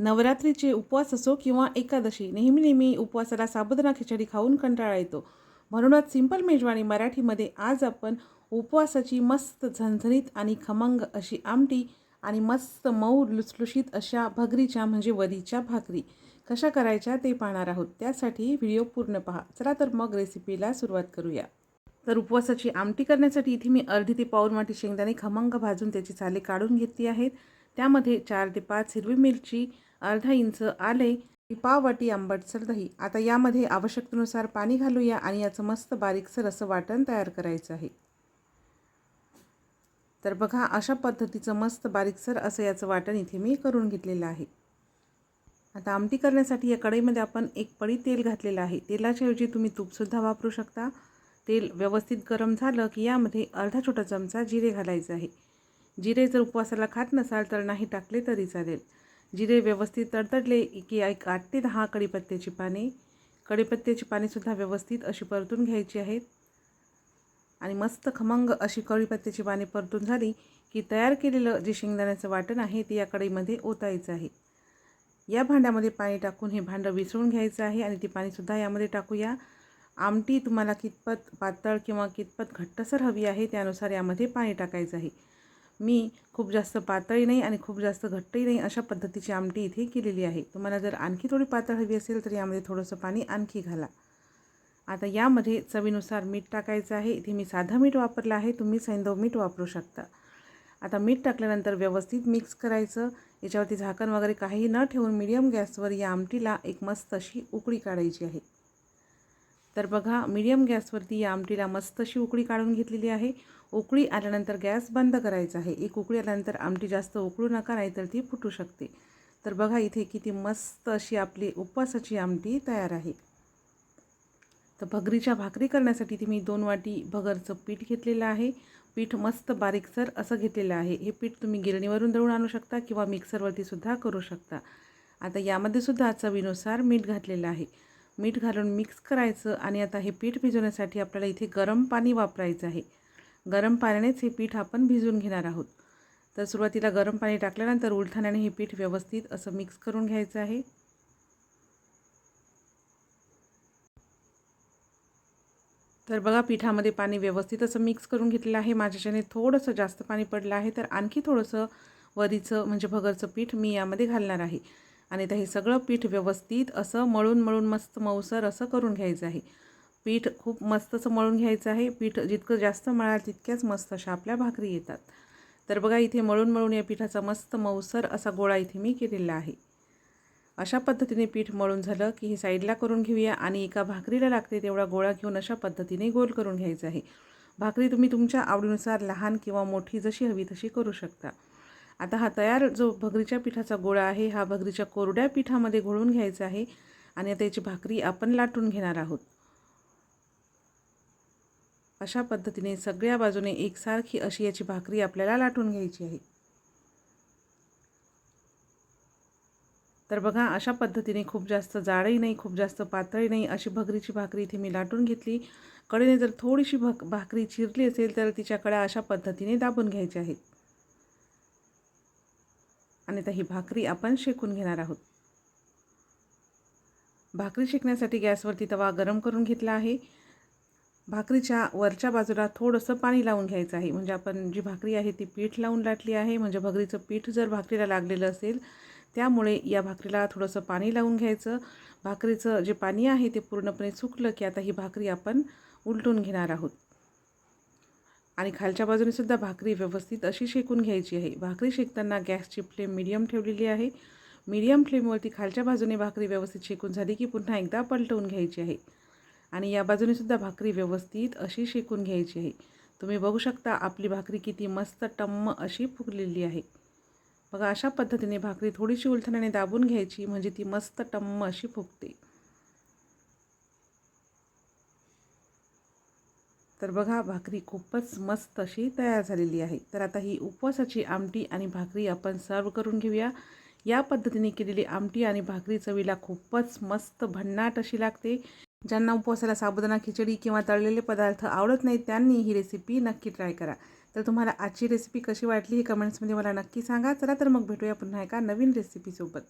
नवरात्रीचे उपवास असो किंवा एकादशी नेहमी नेहमी उपवासाला साबुदाणा खिचडी खाऊन कंटाळा येतो. म्हणूनच सिंपल मेजवानी मराठीमध्ये आज आपण उपवासाची मस्त झणझणीत आणि खमंग अशी आमटी आणि मस्त मऊ लुसलुशीत अशा भगरीच्या म्हणजे वरीच्या भाकरी कशा करायच्या ते पाहणार आहोत. त्यासाठी व्हिडिओ पूर्ण पहा. चला तर मग रेसिपीला सुरुवात करूया. तर उपवासाची आमटी करण्यासाठी इथे मी अर्धी ते पाऊर माटी शेंगदाणे खमंग भाजून त्याची साले काढून घेतली आहेत. त्यामध्ये चार ते पाच हिरवी मिरची अर्धा इंच आले पाव वाटी आंबटसर दही. आता यामध्ये आवश्यकतेनुसार पाणी घालूया आणि याचं मस्त बारीकसर असं वाटण तयार करायचं आहे. तर बघा अशा पद्धतीचं मस्त बारीकसर असं याचं वाटण इथे मी करून घेतलेलं आहे. आता आमटी करण्यासाठी या कढईमध्ये आपण एक पडी तेल घातलेलं आहे. तेलाच्या ऐवजी तुम्ही तूपसुद्धा वापरू शकता. तेल व्यवस्थित गरम झालं की यामध्ये अर्धा छोटा चमचा जिरे घालायचं आहे. जिरे जर उपवासाला खात नसाल तर नाही टाकले तरी चालेल. जिरे व्यवस्थित तडतडले की एक आठ ते दहा कडीपत्त्याची पाने. कढीपत्त्याची पानेसुद्धा व्यवस्थित अशी परतून घ्यायची आहेत. आणि मस्त खमंग अशी कढीपत्त्याची पाने परतून झाली की तयार केलेलं जे शेंगदाण्याचं वाटण आहे ते या कढईमध्ये ओतायचं आहे. या भांड्यामध्ये पाणी टाकून हे भांडं विसळून घ्यायचं आहे आणि ती पाणीसुद्धा यामध्ये टाकूया. आमटी तुम्हाला कितपत पातळ किंवा कितपत घट्टसर हवी आहे त्यानुसार यामध्ये पाणी टाकायचं आहे. मी खूप जास्त पातळी नाही आणि खूप जास्त घट्टही नाही अशा पद्धतीची आमटी इथे केलेली आहे. तुम्हाला जर आणखी थोडी पातळ हवी असेल तर यामध्ये थोडंसं पाणी आणखी घाला. आता यामध्ये चवीनुसार मीठ टाकायचं आहे. इथे मी साधं मीठ वापरलं आहे. तुम्ही सैंदव मीठ वापरू शकता. आता मीठ टाकल्यानंतर व्यवस्थित मिक्स करायचं. याच्यावरती झाकण वगैरे काहीही न ठेवून मिडियम गॅसवर या आमटीला एक मस्त अशी उकळी काढायची आहे. तर बघा मीडियम गॅसवरती या आमटीला मस्त अशी उकळी काढून घेतलेली आहे. उकळी आल्यानंतर गॅस बंद करायचा आहे. एक उकळी आल्यानंतर आमटी जास्त उकळू नका नाहीतर ती फुटू शकते. तर बघा इथे किती मस्त अशी आपली उपवासाची आमटी तयार आहे. तर भगरीच्या भाकरी करण्यासाठी ती मी दोन वाटी भगरचं पीठ घेतलेलं आहे. पीठ मस्त बारीकसर असं घेतलेलं आहे. हे पीठ तुम्ही गिरणीवरून दळून आणू शकता किंवा मिक्सरवरती सुद्धा करू शकता. आता यामध्ये सुद्धा चवीनुसार मीठ घातलेलं आहे. मीठ घालून मिक्स करायचं आणि आता हे पीठ भिजवण्यासाठी आपल्याला इथे गरम पाणी वापरायचं आहे. गरम पाण्यानेच हे पीठ आपण भिजवून घेणार आहोत. तर सुरुवातीला गरम पाणी टाकल्यानंतर उलथाण्याने हे पीठ व्यवस्थित असं मिक्स करून घ्यायचं आहे. तर बघा पिठामध्ये पाणी व्यवस्थित असं मिक्स करून घेतलेलं आहे. माझ्याच्याने थोडंसं जास्त पाणी पडलं आहे तर आणखी थोडंसं वरीचं म्हणजे भगरचं पीठ मी यामध्ये घालणार आहे. आणि आता हे सगळं पीठ व्यवस्थित असं मळून मळून मस्त मऊसर असं करून घ्यायचं आहे. पीठ खूप मस्त असं मळून घ्यायचं आहे. पीठ जितकं जास्त मळाल तितक्याच मस्त अशा आपल्या भाकरी येतात. तर बघा इथे मळून मळून या पिठाचा मस्त मऊसर असा गोळा इथे मी केलेला आहे. अशा पद्धतीने पीठ मळून झालं की हे साईडला करून घेऊया आणि एका भाकरीला लागते तेवढा गोळा घेऊन अशा पद्धतीने गोल करून घ्यायचा आहे. भाकरी तुम्ही तुमच्या आवडीनुसार लहान किंवा मोठी जशी हवी तशी करू शकता. आता हा तयार जो भगरीच्या पिठाचा गोळा आहे हा भगरीच्या कोरड्या पिठामध्ये घोळून घ्यायचा आहे आणि आता याची भाकरी आपण लाटून घेणार आहोत. अशा पद्धतीने सगळ्या बाजूने एकसारखी अशी याची भाकरी आपल्याला लाटून घ्यायची आहे. तर बघा अशा पद्धतीने खूप जास्त जाडही नाही खूप जास्त पातळी नाही अशी भगरीची भाकरी इथे मी लाटून घेतली. कडेने जर थोडीशी भक भाकरी चिरली असेल तर तिच्याकडे अशा पद्धतीने दाबून घ्यायची आहेत आणि आता ही भाकरी आपण शेकून घेणार आहोत. भाकरी शेकण्यासाठी गॅसवरती तवा गरम करून घेतला आहे. भाकरीच्या वरच्या बाजूला थोडंसं पाणी लावून घ्यायचं आहे. म्हणजे आपण जी भाकरी आहे ती पीठ लावून लाटली आहे. म्हणजे भगरीचं पीठ जर भाकरीला लागलेलं असेल त्यामुळे या भाकरीला थोडंसं पाणी लावून घ्यायचं. भाकरीचं जे पाणी आहे ते पूर्णपणे सुकलं की आता ही भाकरी आपण उलटून घेणार आहोत. आणि खालच्या बाजूने सुद्धा भाकरी व्यवस्थित अशी शेकून घ्यायची आहे. भाकरी शेकताना गॅसची फ्लेम मिडियम ठेवलेली आहे. मीडियम फ्लेमवरती खालच्या बाजूने भाकरी व्यवस्थित शेकून झाली की पुन्हा एकदा पलटवून घ्यायची आहे. आणि या बाजूने सुद्धा भाकरी व्यवस्थित अशी शेकून घ्यायची आहे. तुम्ही बघू शकता आपली भाकरी किती मस्त टम्म अशी फुगलेली आहे. बघा अशा पद्धतीने भाकरी थोडीशी उलथण्याने दाबून घ्यायची म्हणजे ती मस्त टम्म अशी फुगते. तर बघा भाकरी खूपच मस्त अशी तयार झालेली आहे. तर आता ही उपवासाची आमटी आणि भाकरी आपण सर्व करून घेऊया. या पद्धतीने केलेली आमटी आणि भाकरी चवीला खूपच मस्त भन्नाट अशी लागते. ज्यांना उपवासाला साबुदाणा खिचडी किंवा तळलेले पदार्थ आवडत नाहीत त्यांनी ही रेसिपी नक्की ट्राय करा. तर तुम्हाला आजची रेसिपी कशी वाटली ही कमेंट्समध्ये मला नक्की सांगा. चला तर मग भेटूया पुन्हा एका नवीन रेसिपीसोबत